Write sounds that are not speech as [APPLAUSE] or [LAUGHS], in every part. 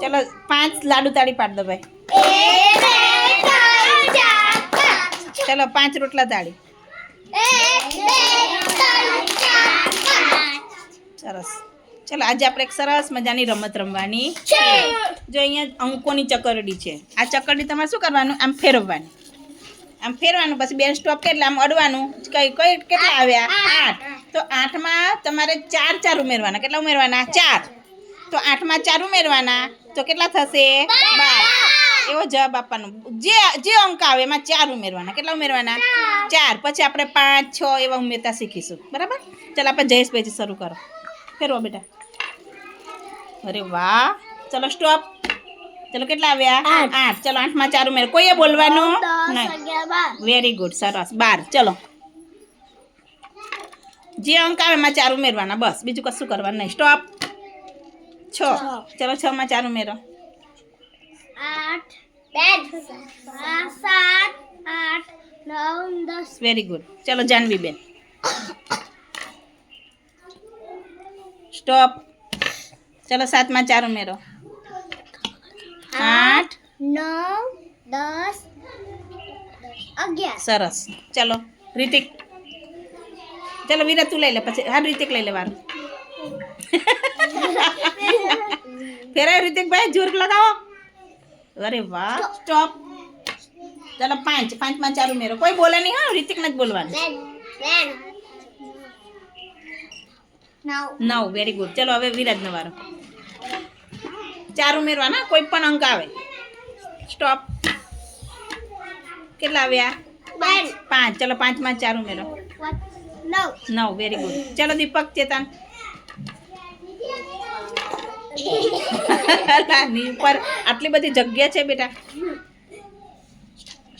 ચલો પાંચ લાડુ તાળી પાડ દો ભાઈ ચલો પાંચ રોટલા તાળી સરસ ચલો આજે આપણે એક સરસ મજાની રમત રમવાની છે જો અહીંયા અંકોની ચકરડી છે આ ચકરડી તમારે શું કરવાનું આમ ફેરવવાની આમ ફેરવાનું પછી બેન સ્ટોપ કેટલા આમ અડવાનું કઈ કઈ કેટલા આવ્યા આઠ તો આઠમાં તમારે ચાર ચાર ઉમેરવાના કેટલા ઉમેરવાના ચાર तो 8 मा 4 ઉમેરવાના તો કેટલા થશે 12 એવો જવાબ આપવાનો જે જે અંક આવે એમાં 4 ઉમેરવાના કેટલા ઉમેરવાના 4 પછી આપણે 5 6 એવો ઉમેરતા શીખીશું બરાબર ચાલ આપણે જયેશબેનથી શરૂ કરો ફેરવો બેટા અરે વાહ ચલો સ્ટોપ ચલો કેટલા આવ્યા 8 8 ચલો 8 માં 4 ઉમેર કોઈ એ બોલવાનો નહીં 12 વેરી ગુડ સરસ 12 ચલો જે અંક આવે એમાં 4 ઉમેરવાના બસ બીજું કશું કરવાનું નથી સ્ટોપ छ चलो छ मा चारो मेरो वेरी गुड चलो जानवी बेन स्टॉप चलो सात में चारों मेरो आठ नौ दस अग्यार सरस चलो ऋतिक चलो वीरा तू ले ले पछे हाँ ऋतिक ले ले बार [LAUGHS] फिर ऋतिक भाई जोर लगाओ अरे वाह स्टॉप चलो पांच पांच पांच चालू मेरे कोई बोले नहीं हाँ ऋतिक नहीं बोलवा नाउ वेरी गुड चलो अबे विराज ने चारू मेरवा ना कोई पण अंक आवे स्टॉप કેટલા આવ્યા પાંચ ચલો પાંચમાં ચારું મેળો નવ નવ વેરી ગુડ ચલો દીપક ચેતન હા [LAUGHS] ની ઉપર આટલી બધી જગ્યા છે બેટા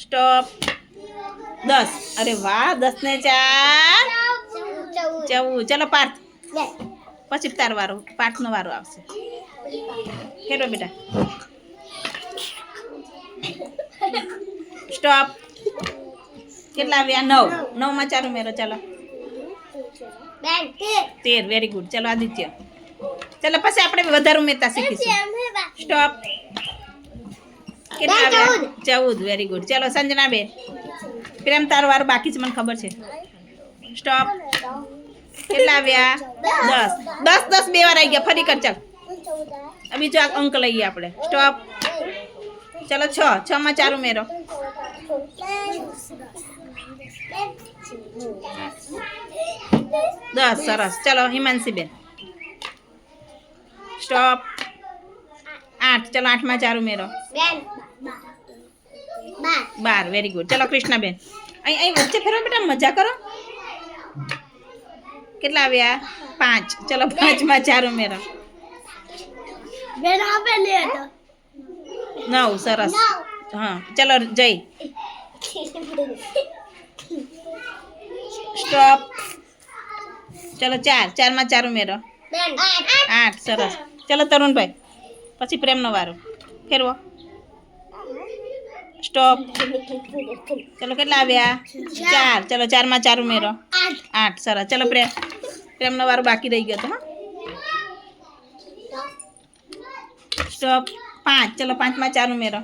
સ્ટોપ 10 અરે વાહ 10 ને 4 4 ચાલ પાર પછી 4 વાળો 5 નો વાળો આવશે ખેડો બેટા સ્ટોપ કેટલા થયા 9 9 માં 4 મેરો ચાલ બેંક 13 વેરી ગુડ ચાલ આદિત્ય તેલા પછી આપણે વધારે ઉમેતા શીખીશું સ્ટોપ કેટલા 14 14 વેરી ગુડ ચાલો સંજનાબેન પ્રેમ તારવાર બાકી છે મને ખબર છે સ્ટોપ કેટલા આવ્યા 10 10 10 બે વાર આઈ ગયા ફરી કર ચાલ અબ જ अंक લઈ આપણે સ્ટોપ ચાલો 6 6 માં ચાર ઉમેરો 10 સરસ ચાલો હિમાનસીબેન स्टॉप आठ चलो आठ में चारू मेरो बार वेरी गुड चलो कृष्णा बेन अच्छे फेरो बेटा मजा करो के पांच चलो पांच में चारू मेरो नौ सरस हाँ चलो जय स्टॉप चलो चार चार में चारू आठ सरस चलो तरुण भाई પછી પ્રેમનો વારો ફેરવો સ્ટોપ ચલો કેટલા આવ્યા ચાર ચલો ચાર માં ચાર ઉમેરો 8 8 સરસ ચલો પ્રિયા પ્રેમનો વારો બાકી રહી ગયો તો હો સ્ટોપ 5 ચલો 5 માં 4 ઉમેરો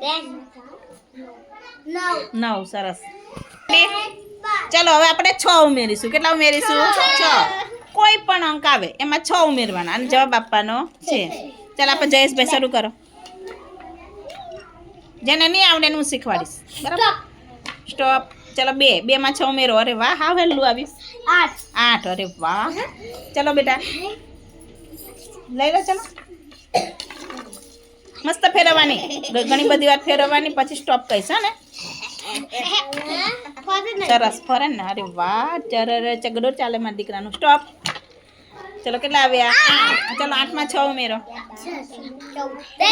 9 9 સરસ ચલો હવે આપણે 6 ઉમેરીશું કેટલા ઉમેરીશું 6 કોઈ પણ અંક આવે એમાં છ ઉમેરવાના અને જવાબ આપવાનો છે ચાલ આપણે જયેશભાઈ શરૂ કરો જેને નહીં આવડે હું શીખવાડીશ બરાબર સ્ટોપ ચલો બે બે માં છ ઉમેરો અરે વાહ હા વહેલું આવીશ આઠ આઠ અરે વાહ ચલો બેટા લઈ લો ચલો મસ્ત ફેરવવાની ઘણી બધી વાર ફેરવવાની પછી સ્ટોપ કહીશ હા ને સરસ ફરે ને અરે વાહ ચરર ચગડો ચાલે મારા દીકરાનું સ્ટોપ ચલો કેટલા આવ્યા ચલો આઠમાં છ ઉમેરો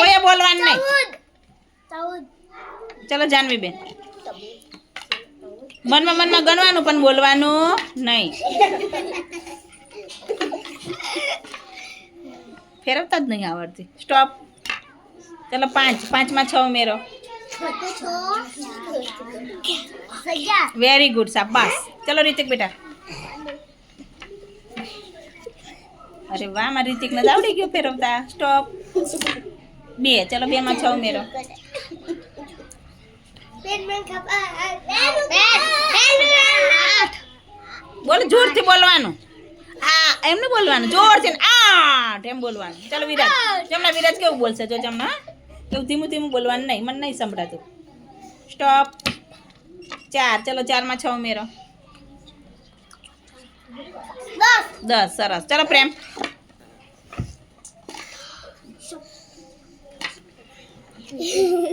કોઈએ બોલવાનું નહીં ચલો જાનવી બેન મનમાં મનમાં ગણવાનું પણ બોલવાનું નહીં ફેરવતા જ નહીં આવડતી સ્ટોપ ચલો પાંચ પાંચમાં છ ઉમેરો વેરી ગુડ શાબાશ ચલો રિતિક બેટા અરે વાહ મારા રીતિક ને આવડી ગયો ફેરવતા સ્ટોપ બે ચલો બે માં છ ઉમેરો બોલો જોરથી બોલવાનું આ એમને બોલવાનું જોરથી આઠ એમ બોલવાનું ચલો વિરાજ જમના વિરાજ કેવું બોલશે જો જમના એવું ધીમું ધીમું બોલવાનું નહીં મને નહીં સંભળાતું સ્ટોપ ચાર ચલો ચારમાં છ ઉમેરો દસ સરસ ચલો પ્રેમ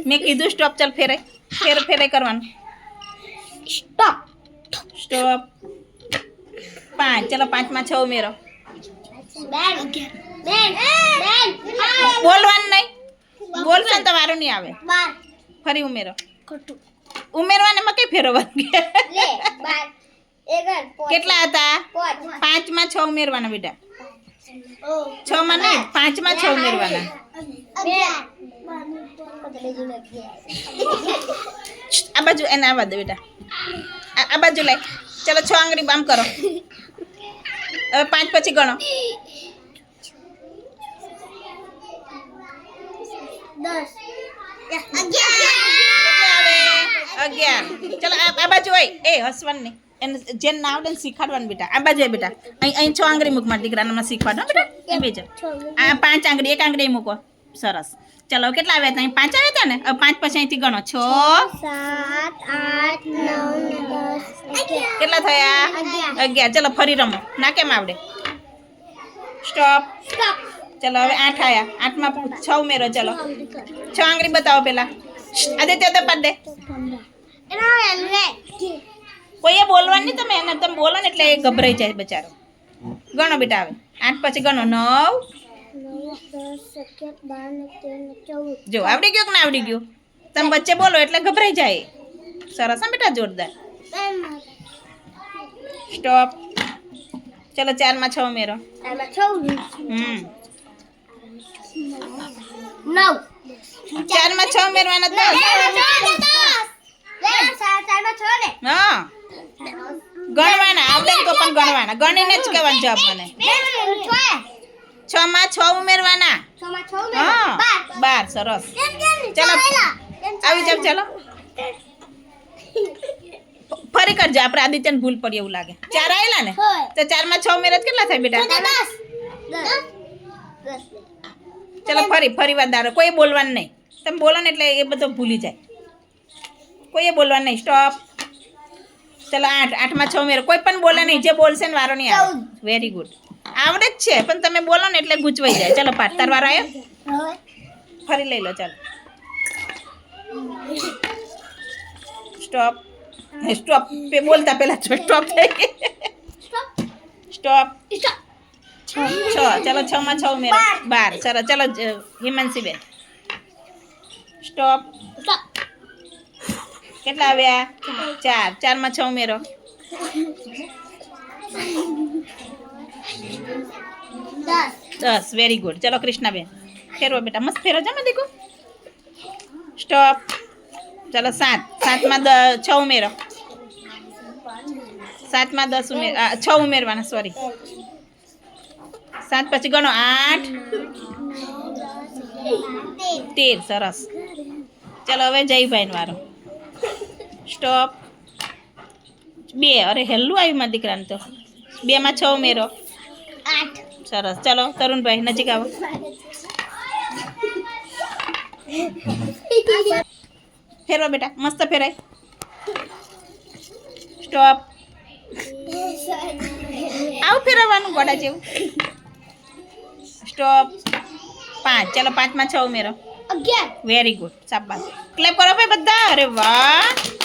મેં કીધું સ્ટોપ ચાલ ફેરાય ફેર ફેરાય કરવાનું સ્ટોપ સ્ટોપ પાંચ ચલો પાંચમાં છ ઉમેરો બોલવાનું નહીં બોલ ને તમારું નહીં આવે ફરી ઉમેરો ઉમેરવાને માં કઈ ફેરવવાનું કેટલા હતા પાંચ માં છ ઉમેરવાના બેટા છ માં નહીં પાંચ માં છ ઉમેરવાના આ બાજુ એને આવવા દે બેટા આ બાજુ લઈ ચલો છ આંગળી બામ કરો હવે પાંચ પછી ગણો દસ અગિયાર ચલો આ બાજુ હોય એ હસવાની એને જેન ના આવડે ને શીખવાડવાનું બેટા આ બાજુ બેટા અહીં અહીં છ આંગળી મૂકમાં મારા શીખવાડો બેટા બેજા આ પાંચ આંગળી એક આંગળી મૂકો સરસ ચલો કેટલા આવ્યા હતા પાંચ આવ્યા હતા ને પાંચ પછી અહીંથી ગણો છ સાત આઠ નવ કેટલા થયા અગિયાર ચલો ફરી રમો ના કેમ આવડે સ્ટોપ સ્ટોપ ચલો હવે આઠ આયા આઠમાં પણ છ ઉમેરો ચલો છ આંગળી બતાવો પેલા આદિત્ય તપાસ દે કોઈએ બોલવાનું નહીં તમે એને તમે બોલો ને એટલે એ ગભરાઈ જાય બચારો ગણો બેટા આવે આઠ પછી ગણો નવ જો આવડી ગયો કે ના આવડી ગયો તમે વચ્ચે બોલો એટલે ગભરાઈ જાય સરસ ને બેટા જોરદાર સ્ટોપ ચલો ચારમાં છ ઉમેરો હમ નવ ચાર માં છ ઉમેરવાના દસ હા ગણવાના આવડે તો પણ ગણવાના ગણીને જ કહેવાનું જવાબ મને છ માં છ ઉમેરવાના હા બાર સરસ ચલો આવી જાવ ચલો ફરી કરજો આપણે આદિત્ય ભૂલ પડી એવું લાગે ચાર આવેલા ને તો ચાર માં છ ઉમેર જ કેટલા થાય બેટા ચાલો ફરી ફરી વાત દારો કોઈ બોલવાનું નહીં તમે બોલો ને એટલે એ બધું ભૂલી જાય કોઈએ બોલવાનું નહીં સ્ટોપ ચાલો આઠ આઠમાં છ ઉમેરો કોઈ પણ બોલે નહીં જે બોલશે ને વારો નહીં આવે વેરી ગુડ આવડે જ છે પણ તમે બોલો ને એટલે ગૂંચવાઈ જાય ચલો પાઠ તાર વારો આવ્યો ફરી લઈ લો ચાલો સ્ટોપ સ્ટોપ બોલતા પહેલા સ્ટોપ થઈ સ્ટોપ સ્ટોપ चलो छ छ मेरा बार सर चलो हिमांशी बेन स्टॉप के चार चार छ मेरो दस वेरी गुड चलो कृष्णा बेन फेरो बेटा मस्त फेरो जमा देखो स्टॉप चलो सात सात में द छ मेरा सात में दस उमेर छ उमेर भाना सॉरी सात पची गण आठ तेर सरस चलो हम जय भाई वो स्टॉप बे अरे हेल्लू आई मैं दीकरा तो बे में छो मेरो सरस चलो तरुण भाई नजीक आओ फेरो बेटा मस्त फेराय स्टॉप आओ फेरवा घोड़ा जेव स्टॉप पांच चलो पांच में मेरा वेरी गुड सब बात क्लब करो भाई बद्दा अरे वाह